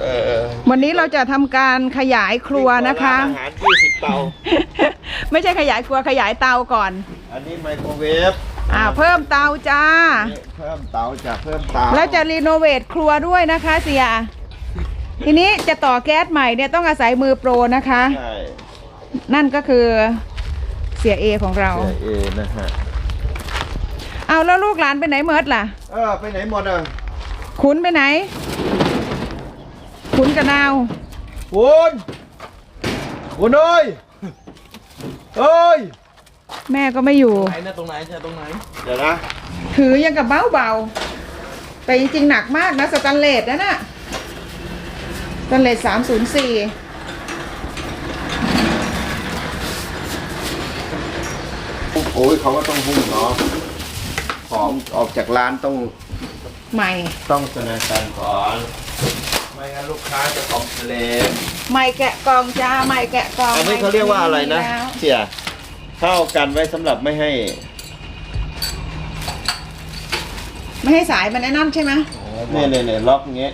เออวันนี้เราจะทำการขยายครัวนะคะ อาหาร20เตา ไม่ใช่ขยายครัวขยายเตาก่อน อันนี้ไมโครเวฟอ่าเพิ่มเตาจ้า เพิ่มเตาจะเพิ่มเตาแล้วจะรีโนเวทครัวด้วยนะคะเสีย ทีนี้จะต่อแก๊สใหม่เนี่ยต้องอาศัยมือโปรนะคะ ใช่นั่นก็คือเสียเอของเราเสียเอนะฮะ เอาแล้วลูกหลานไปไหนเมิดล่ะ เออไปไหนหมดอะขุนไปไหน ขุนกับนาว คุณคุณเอ้ยเอ้ยแม่ก็ไม่อยู่ ไหนนะตรงไหนจะตรงไหนเดี๋ยวนะถือยังกับเบาเบาๆแต่จริงๆหนักมากนะสแตนเลสนะน่ะสแตนเลสสามศูนย์สี่โอ้ยเขาก็ต้องหุ้มเนาะ ของออกจากร้านต้องใหม่ ต้องแสดงการก่อน ไม่งั้นลูกค้าจะคอมเพลนใหม่แกะกล่องจ้าใหม่แกะกล่องอันนี้เขาเรียกว่าอะไรนะแล้วเสียเข้ากันไว้สำหรับไม่ให้ ไม่ให้สายมันไอ้นั่นใช่ไหมเนี่ยเนี่ยเนี่ยล็อกอย่างเงี้ย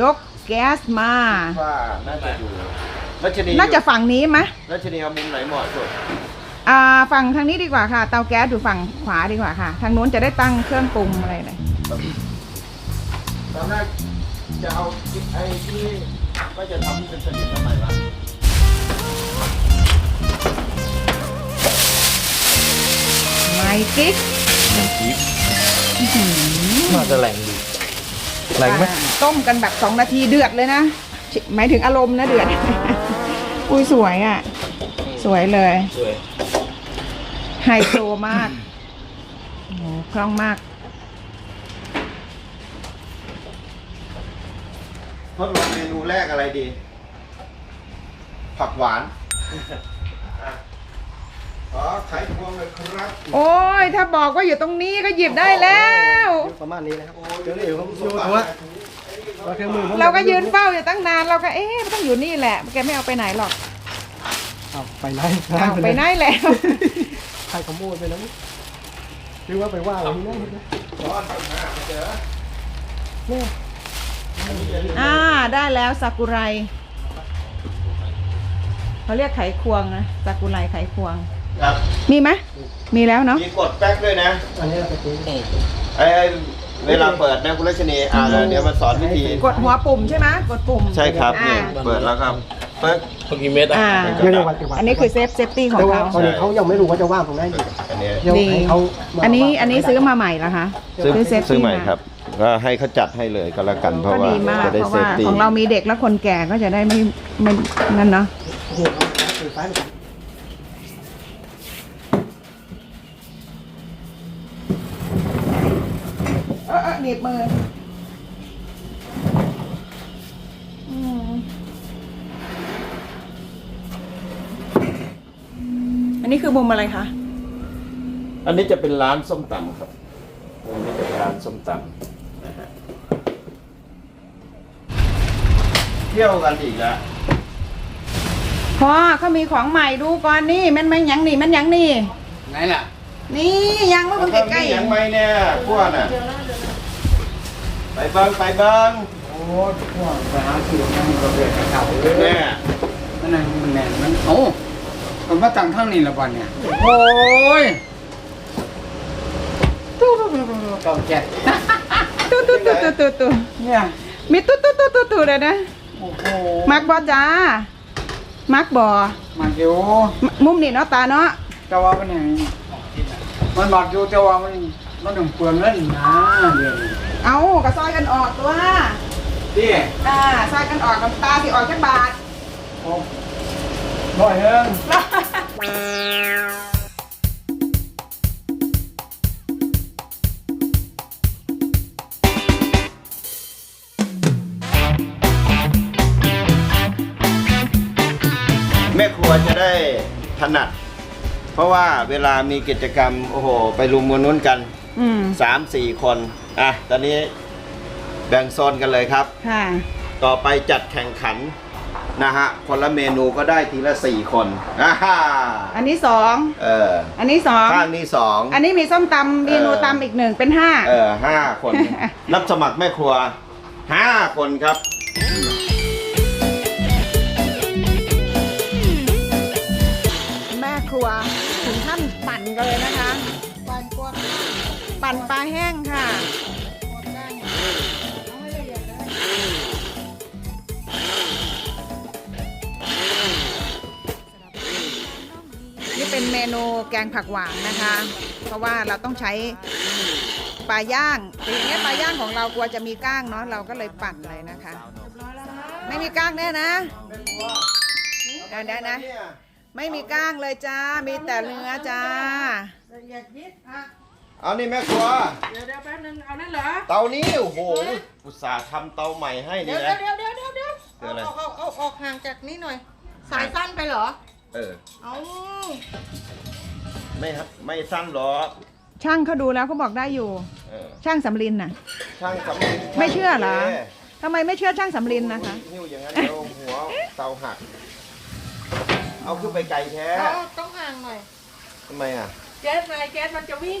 ยกแก๊สมา ว่าน่าจะอยู่รัชนีน่าจะฝั่งนี้ไหมรัชนีเอามุมไหนเหมาะสุด อ่าฝั่งทางนี้ดีกว่าค่ะ เตาแก๊สอยู่ฝั่งขวาดีกว่าค่ะ ทางนู้นจะได้ตั้งเครื่องปรุงอะไรเลยตอนแรกจะเอาไอ้ที่ก็จะทำให้เป็นสนิททำไมวะไม่กิ๊กน่าจะแหล่งดีแหล่งไหมอ่าต้มกันแบบสองนาทีเดือดเลยนะหมายถึงอารมณ์นะเดือด อุ้ยสวยอะ สวยเลยสวย ไฮโซมาก โอ้โหคล่องมาก ทดลองเมนูแรกอะไรดี ผักหวานอะขอไขควงเลยครับ โอ้ย ถ้าบอกว่าอยู่ตรงนี้ก็หยิบได้แล้ว ประมาณนี้นะครับเดี๋ยวนี้ผมดูตัวเราเครื่องมือผมเราก็ยืนเฝ้าอยู่ตั้งนานเราก็เอ๊ะมันต้องอยู่นี่แหละแกไม่เอาไปไหนหรอก เอาไปไหนเอาไปไหนแล้ว ใครขโมยไปแล้วหรือว่าไปว่าเราที่นั่นนะร้อนมากเจอเนี่ยอ่าได้แล้วซากุไรเขาเรียกไขควงนะซากุไรไขควง ครับมีไหมมีแล้วเนาะมีกดแป๊กด้วยนะอันนี้เราไปซื้อไอ้ไอ้เวลาเปิดนะคุณรัชนีอ่าเดี๋ยวมาสอนวิธีกดหัวปุ่มใช่ไหมกดปุ่มใช่ครับอ่านี่เปิดแล้วครับเปิด พอกี่เม็ดอะอ่าเดี๋ยวเดี๋ยววันเดี๋ยววันอันนี้คือเซฟเซฟตี้ของแต่ว่าเขา ตอนนี้เขายังไม่รู้ว่าจะว่างตรงไหนอยู่อันนี้เดี๋ยวดีให้เขามาอันนี้อันนี้ซื้อมาใหม่แล้วคะ ซื้อเซฟซื้อใหม่ครับก็ให้เขาจัดให้เลยก็แล้วกันเพราะว่าดีมากจะได้เพราะเซว่าฟตี้ของเรามีเด็กและคนแก่ก็จะได้ไม่ไม่นั่นเนาะโอ้โหเอาไฟฟ้าไปก่อนเออเออหนีบมือ คือมุมอะไรคะอันนี้จะเป็นร้านส้มตำครับอันนี้จะเป็นร้านส้มตำนะฮะเที่ยวกันอีกแล้วพ่อเขามีของใหม่ดูก่อนนี่มันมันหยังนี่มันหยังนี่ ไหนล่ะนี่ยังไม่เพิ่งใกล้ยังไม่เนี่ยพวกน่ะ ไปเบิ้งไปเบิ้งโอ้พวกไปหาซื้อมันก็เดือดกระเข่าเลยเนี่ยมันนั่นมันแน่นมันโอ้ ผมมาตั้งข้างนี้ละวันเนี่ย โอ้ยตู้ตู้ตู้ตู้เก่าแก่ๆตุ๊ดตุ๊ดตุ๊ดตุ๊ดตุ๊ดตุ๊ดเนี่ยมีตุ๊ดตุ๊ดตุ๊ดตุ๊ดตุ๊ดเลยนะ โอ้โหมักบอจ้า มักบอมาเดี๋ยวมุมนี่เนาะตาเนาะจะว่ามันอย่างนี้มันบอกอยู่จะว่ามันมันต้องเปลืองเงินนะเดี๋ยวนี้เอากระซอยกันออกตัว ที่อ่าซอยกันออกน้ำตาสิออกจักบาท โอ้ บ่อยเอิงแม่ครัวจะได้ถนัด เพราะว่าเวลามีกิจกรรม โอ้โห ไปรุมมวลนุ้นกันอืมสามสี่คน อะ ตอนนี้แบ่งโซนกันเลยครับ ค่ะ ต่อไปจัดแข่งขัน นะฮะคนละเมนูก็ได้ทีละสี่คนอ่าฮ่าอันนี้สองเอออันนี้สองข้างนี้สอง อันนี้มีส้มตำเมนูเออตำอีกหนึ่งเป็นห้า เออห้าคน รับสมัครแม่ครัวห้าคนครับ แม่ครัวถึงขั้นปั่นกันเลยนะคะ ปั่นพวกปั่นปลาแห้งค่ะ เป็นเมนูแกงผักหวานนะคะ เพราะว่าเราต้องใช้ปลาย่างแต่อย่างเงี้ยปลาย่างของเรากลัวจะมีก้างเนาะเราก็เลยปั่นเลยนะคะ ไม่มีก้างแน่นะเดี๋ยวนะนะ ไม่มีก้างเลยจ้า มีแต่เนื้อจ้าละเอียดยิบอะเอานี่แม่ครัว เดี๋ยวเดี๋ยวแป๊บนึงเอานั่นเหรอ เตานี้โอ้โหอุตส่าห์ทำเตาใหม่ให้เดี๋นี่ยวนะ เดี๋ยวเดี๋ยวเดี๋ยวเดี๋ยวคืออะไร เอาเอาเอาออกห่างจากนี้หน่อย สายสั้นไปเหรอ เออ เอาไม่ครับ ไม่สั้นหรอกช่างเขาดูแล้วเขาบอกได้อยู่ เออช่างสำลินน่ะ ช่างสำลินไม่เชื่อเหรอช่างทำไมไม่เชื่อช่างสำลินนะคะ นิ้วอย่างนั้นเดี๋ยวหัวเตาหัก เอาขึ้นไปไกลแท้เอาต้องห่างหน่อย ทำไมอะ แก๊สไงแก๊สมันจะวิ่ง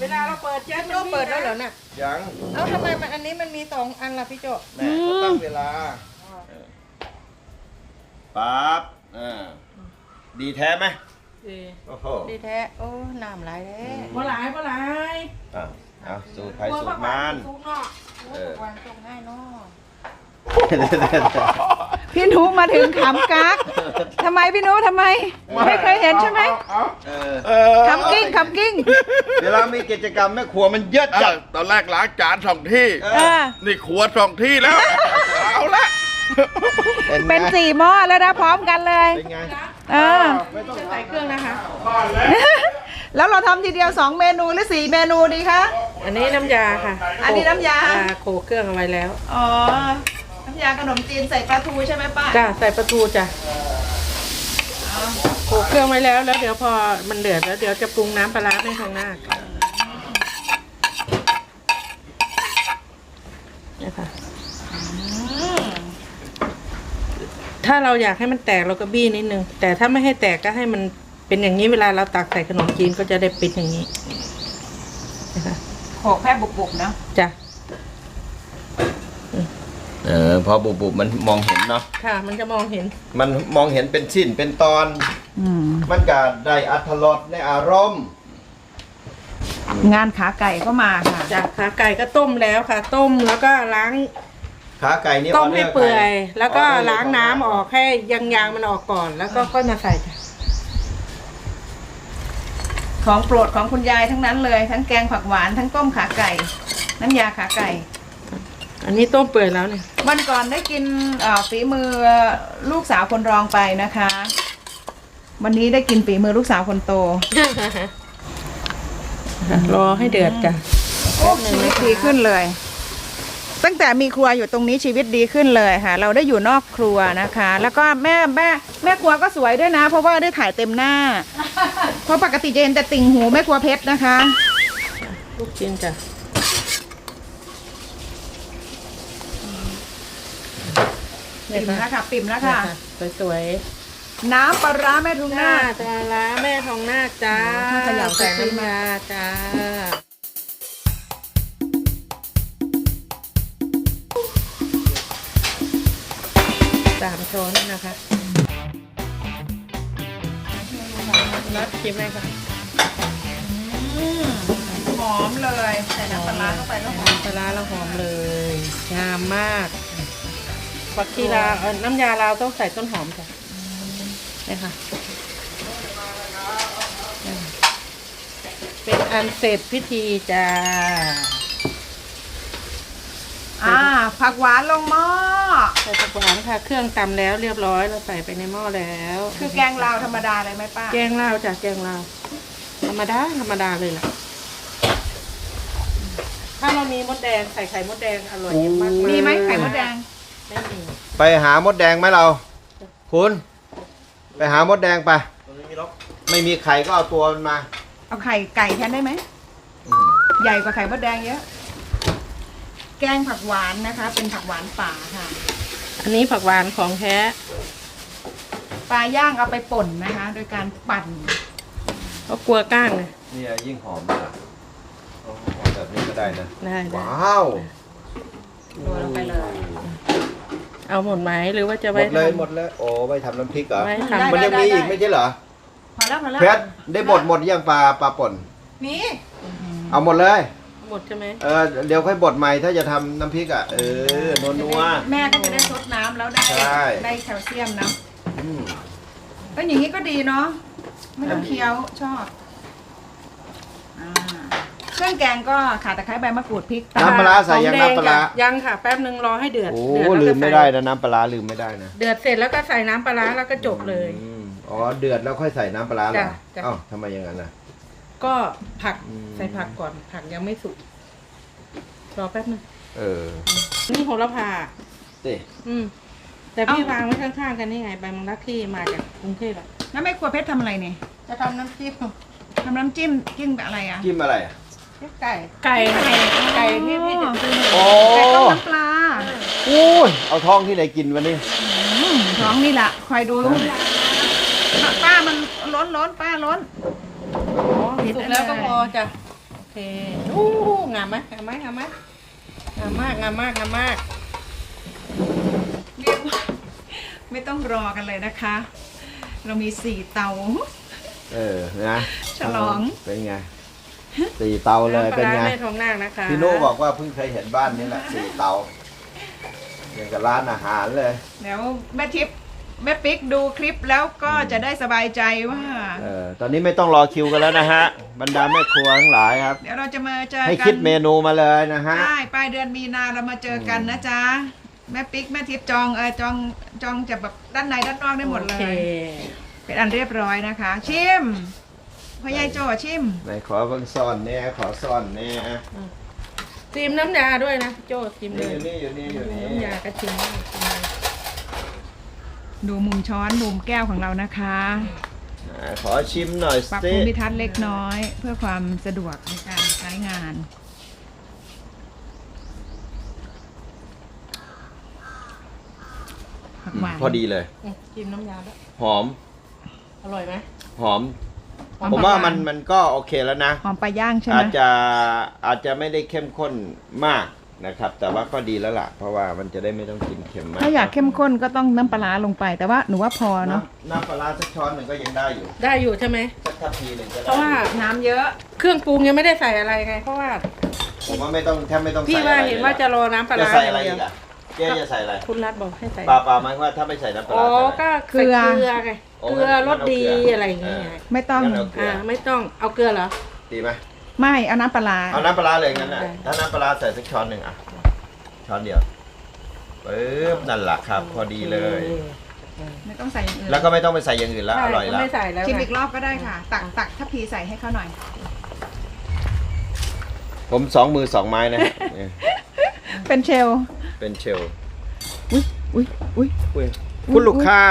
เวลาเราเปิดแก๊สมันเปิดแล้วเหรอน่ะยัง เอ้าทำไมมันอันนี้มันมีสองอันล่ะพี่โจแม่เขาตั้งเวลาเออ ปั๊บอ่าดีแท้ไหมดีโอ้โหดีแท้ โอ้น้ำไหลายแท้บ่หลายบ่หลายอะเอาสูตรใครสูตรมันสุกเนาะเออวันตรงง่ายเนาะพี่หนูมาถึงขำกักทำไมพี่หนูทำไม ไม่เคยเห็นใช่ไหมเออขำกิ้งขำกิ้ง เวลามีกิจกรรมแม่ครัวมันเยอะเอจัอดตอนแรกล้างจานสองที่เอเอออนี่ครัวสองที่แล้วเอาละ เป็นไงเป็นสี่หม้อแล้วนะพร้อมกันเลยเป็นไงเออจะใส่เครื่องนะคะแล้วเราทำทีเดียวสองเมนูหรือสี่เมนูดีคะอันนี้น้ำยาค่ะ อันนี้น้ำยาโขลกเครื่องเอาไว้แล้วอ๋อน้ำยาขนมจีนใส่ปลาทูใช่ไหมป้าจ้ะใส่ประตูจ้ะโขลกเครื่องไว้แล้วแล้วเดี๋ยวพอมันเดือดแล้วเดี๋ยวจะปรุงน้ำปลาร้าให้ข้างหน้าค่ะเนี่ยค่ะ ถ้าเราอยากให้มันแตกเราก็บี้นิดนึง แต่ถ้าไม่ให้แตกก็ให้มันเป็นอย่างนี้เวลาเราตักใส่ขนมจีนก็จะได้เป็นอย่างนี้นะคะโขกแค่บุบๆเนาะจ้ะเออพอบุบบุบมันมองเห็นเนาะค่ะ มันจะมองเห็น มันมองเห็นเป็นชิ้นเป็นตอนอืมมันก็ได้อัธรสในอารมณ์งานขาไก่ก็มาค่ะ จากขาไก่ก็ต้มแล้วค่ะ ต้มแล้วก็ล้าง ขาไก่นี่ต้มให้อดร์เปื่อยใครแล้วก็ออเดร์ล้างน้ำออกให้ยางยางๆมันออกก่อน แล้วก็ค่อยมาใส่จ้ะของโปรดของคุณยายทั้งนั้นเลย ทั้งแกงผักหวานทั้งต้มขาไก่ น้ำยาขาไก่ อันนี้ต้มเปื่อยแล้วเนี่ย วันก่อนได้กินเอ่อฝีมือลูกสาวคนรองไปนะคะ วันนี้ได้กินฝีมือลูกสาวคนโต รอให้เดือดจ้ะโอ้ชีวิตดีขึ้นเลย ตั้งแต่มีครัวอยู่ตรงนี้ชีวิตดีขึ้นเลยค่ะ เราได้อยู่นอกครัวนะคะ แล้วก็แม่แม่แม่ครัวก็สวยด้วยนะ เพราะว่าได้ถ่ายเต็มหน้า เพราะปกติจะเห็นแต่ติ่งหูแม่ครัวเพชรนะคะ ลูกชิ้นจ้ะปิ่มแล้วค่ะปิ่มแล้วค่ะ สวยน้ำปลาร้าแม่ทุงๆหหน้าน้าจ้าล้าแม่ทองนาคจ้าถ้าขยับใส่ใส่น้ำน้ำยาจ้า สามช้อนนะคะรับชิมไหมคะหอมเลยใส่น้ำปลาร้าเข้าไปแล้วหอมปลาร้าแล้วหอมเลยงามมากผักชีลาวเอ่อน้ำยาลาวต้องใส่ต้นหอมจ้ะนี่ค่ะ เป็นอันเสร็จพิธีจ้า อ่าผักหวานลงหม้อใส่ผักหวานค่ะ เครื่องตำแล้วเรียบร้อยเราใส่ไปในหม้อแล้ว คือแกงลาวธรรมดาเลยไหมป้าแกงลาวจ้ะแกงลาวธรรมดาธรรมดาเลยล่ะ ถ้าเรามีมดแดงใส่ไข่มดแดงอร่อยมากๆมีไหมไข่มดแดงไม่มีไปหามดแดงไหมเรา คุณ ไปหามดแดงไปไม่มีไข่ก็เอาตัวมันมา เอาไข่ไก่แทนได้ไหม ใหญ่กว่าไข่มดแดงเยอะ แกงผักหวานนะคะ เป็นผักหวานป่าค่ะ อันนี้ผักหวานของแท้ปลาย่างเอาไปป่นนะคะ โดยการปั่นก็กลัวก้างเลย เนี่ยยิ่งหอมนะโอ้โหแบบนี้ก็ได้นะ ได้ได้ ว้าวโรยลงไปเลย เอาหมดไหมหรือว่าจะหมไว้ดเลยทำหมดเลยโอ้ไปทำน้ำพริกเหรอ ไว้ได้ทำ มันยังมีอีกไม่ใช่เหรอพอแล้วพอแล้วเพชรได้บดหมดยังปลาปลาป่น นี่เอาหมดเลย หมดใช่ไหมเออเดี๋ยวค่อยบดใหม่ถ้าจะทำน้ำพริกอะ เออนัวนัว แม่ก็จะได้ซดน้ำแล้วได้ใช่ ได้แคลเซียมนะๆอืมก็อย่างนี้ก็ดีเนาะไม่ต้องเคี้ยวชอบอ่าเครื่องแกงก็ขาตะไคร้ใบมะกรูดพริกตามน้ำปลาร้าใส่ยังหอมแดน้ำปลาร้าจ้ะยังค่ะ แป๊บนึงรอให้เดือดโอ้เดือดแล้วลืก็มไม่ใส่ได้นะน้ำปลาร้าลืมไม่ได้นะ เดือดเสร็จแล้วก็ใส่น้ำปลาร้าแล้วก็จบเลย อืมอ๋อเดือดแล้วค่อยใส่น้ำปลาร้าเหรอจ้ะจ้ะ เอ้าทำไมอย่างนั้นน่ะ ก็ผักอืม ใส่ผักก่อน ผักยังไม่สุกรอแป๊บนึงเออนี่โหระพาสิอืม แต่พี่วางไว้ข้างๆกันนี่ไงใบมังลักที่มาจากกรุงเทพอะแล้วแม่ครัวเพชรทำอะไรเนี่ยจะทำน้ำจิ้มทำน้ำจิ้มจิ้มกับอะไรอะจิ้มอะไรอะไก่ไก่ไก่ที่พี่จะซื้อโอ้ไก่ต้มน้ำปลาอุ้ยเอาท้องที่ไหนกินวันนี้ อืมท้องนี่แหละคอยดูป้ามันล้นล้นป้าล้น สุกแล้วก็พอจ้ะโอเคอู้งามไหมงามไหมงามไหมงามมากงามมากงามมาก เรียกว่าไม่ต้องรอกันเลยนะคะ เรามีสี่เตา เออนะฉลอง เป็นไงสี่เตาเลยเป็นไงำปลาร้าแม่ทองนางนะคะพี่นุบอกว่าเพิ่งเคยเห็นบ้านนี้แหละสี่เตาอย่างกับร้านอาหารเลย เดี๋ยวแม่ทิพย์ แม่ปิ๊กดูคลิปแล้วก็จะได้สบายใจว่า เออตอนนี้ไม่ต้องรอคิวกันแล้วนะฮะ บรรดาแม่ครัวทั้งหลายครับ เดี๋ยวเราจะมาเจอให้กัคิดเมนูมาเลยนะฮะใช่ปลายเดือนมีนาเรามาเจอกันนะจ๊ะ แม่ปิ๊กแม่ทิพย์จองเออจองจองจะแบบด้านในด้านนอกได้หมดเลโอเคย เป็นอันเรียบร้อยนะคะ ชิมพ่อใหญ่โจชิม ไหนขอเบิ่งซ่อนเนี่ยขอซ่อนเนี่ยซีมน้ำยาด้วยนะพี่โจ้ซีมเลนี่ยอยู่นี่อยู่นี่อยู่น้ำนี่ยากระชิมได้ชิมเลยดูมุมช้อนมุมแก้วของเรานะคะอ่าขอชิมหน่อยปรับสิภูมิทัศน์เล็กน้อย เพื่อความสะดวกในการใช้งาน ผักหวานพอดีเลย อืมชิมน้ำยาด้วยหอม อร่อยไหม หอม หอมผมว่าปลาย่างมันมันก็โอเคแล้วนะ หอมปลาย่างใช่ไหมอาจจะอาจจะไม่ได้เข้มข้นมาก นะครับ แต่ว่าก็ดีแล้วล่ะ เพราะว่ามันจะได้ไม่ต้องกินเค็มมากถ้าอยากเข้มข้นก็ต้องน้ำปลาร้าลงไป แต่ว่าหนูว่าพอเนาะน้ำน้ำปลาร้าสักช้อนหนึ่งก็ยังได้อยู่ได้อยู่ใช่ไหม สักทัพพีหนึ่งก็เพได้ราะว่าน้ำเยอะ เครื่องปรุงยังไม่ได้ใส่อะไรไง เพราะว่าผมว่าไม่ต้องแทบไม่ต้องพี่ใส่ว่าอะไรเห็นลยว่าจะรอน้ำปลาจะร้าใส่ออะไรย่างเดียวอีกอะเจ๊จะใส่อะไรคุณรัฐบอกให้ใส่ปลาปลาหมายความว่าถ้าไม่ใส่น้ำปลาอ๋อร้าใส่อะไร ก็ใส่เกลือไงโอ้เกลือรสดีงั้นเอาเกลือออะไรอย่างเงี้ยเออไม่ต้อง งั้นเอาเกลือ่าอไม่ต้องเอาเกลือเหรอ ดีไหม ไม่เอาน้ำปลาร้า เอาน้ำปลาร้าเลยงั้นน่ะ ได้ ถ้าน้ำปลาร้าใส่สักช้อนหนึ่งอะ ช้อนเดียวปึ๊บนั่นแหละครับ พอดีเลย ไม่ต้องใส่อย่างอื่นแล้วก็ไม่ต้องไปใส่อย่างอื่นแล้วใช่อร่อยก็แล้ว ไม่ใส่แล้วชิมไงอีกรอบก็ได้ค่ะ ตักตักทัพพีใส่ให้เขาหน่อย ผมสองมือสองไม้นะฮะเนี่ยเป็นเชลเป็นเชลอุ้ยอุ้ยอุ้ยอุ้ยคุณลูกค้า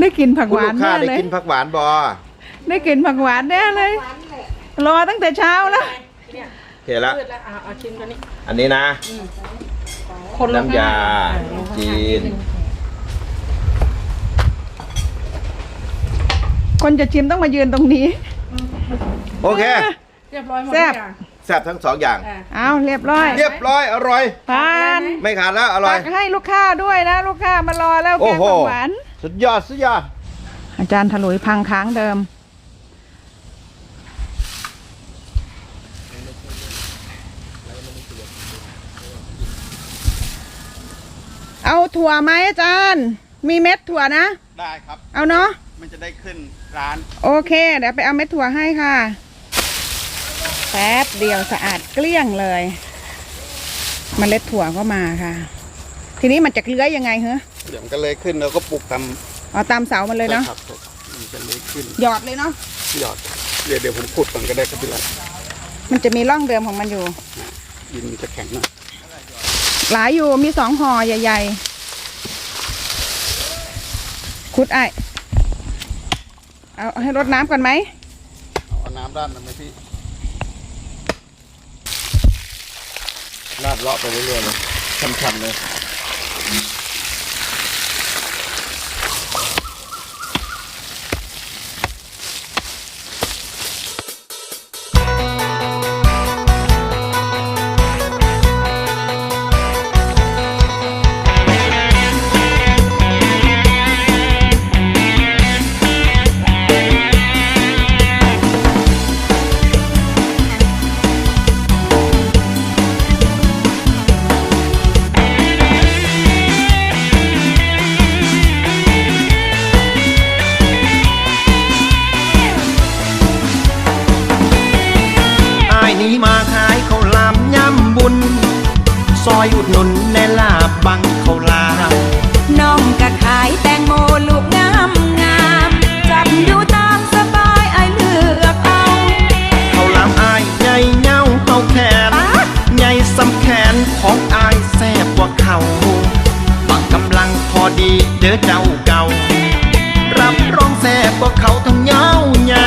ได้กินผักคุหณวาลูนกค้าแน่ได้เลยกินผักหวานบอได้กินผักหวานแน่เลย รอตั้งแต่เช้าแล้ว เนี่ยโอเคละ พืชแล้วเอาเอาชิมตัวนี้อันนี้นะ คนละน้ำยาอ่จีน คนจะชิมต้องมายืนตรงนี้ โอเคเรียบร้อยหมดแซ่ทุบ กอย่างแซ่บทั้งสองอย่าง อะ เอาเรียบร้อยเรียบร้อย อร่อย ทานไม่ขาดแล้ว อร่อตัย กให้ลูกค้าด้วยนะ ลูกค้ามารอแล้วโอ้แกงโห ผักหวาน สุดยอด สุดยอด อาจารย์ถลุยพังค้างเดิม เอาถั่วไหมอาจารย์ มีเม็ดถั่วนะ ได้ครับ เอาเนาะ มันจะได้ขึ้นร้าน โอเค เดี๋ยวไปเอาเม็ดถั่วให้ค่ะ แป๊บเดียวสะอาดเกลี้ยงเลยมเมล็ดถั่วก็มาค่ะ ทีนี้มันจะเลื้อยยังไงเหรอเดี๋ยวมันก็เลยขึ้นแล้วก็ปลูกตามเอาตามเสามันเลยเนาะครับมันจะเลยขึ้น หยอดเลยเนาะ หยอด เดี๋ยวเดี๋ยวผมขุดก่อนก็ได้ครับพี่รัตมันจะมีร่องเดิมของมันอยู่ดินมันจะแข็งหน่อย หลายอยู่มีสองห่อใหญ่ๆคุดไอเอาให้รดน้ำก่อนไหมเอาน้ำด้านมันไหมพี่ลาดเลาะไปเรื่อยๆเลยช้ำๆเลย และลาบบังเขาลาน้องกะขายแตงโมลูกงามงามจับดูตามสบายไอเลือกเอาเขาลามอายใหญ่เง่าเขาแขนใหญ่สำแขนของอายแซ่บกว่าเขาบังกำลังพอดีเด้อเจ้าเก่ารับรองแซ่บกว่าเขาทั้งเงาใหญ่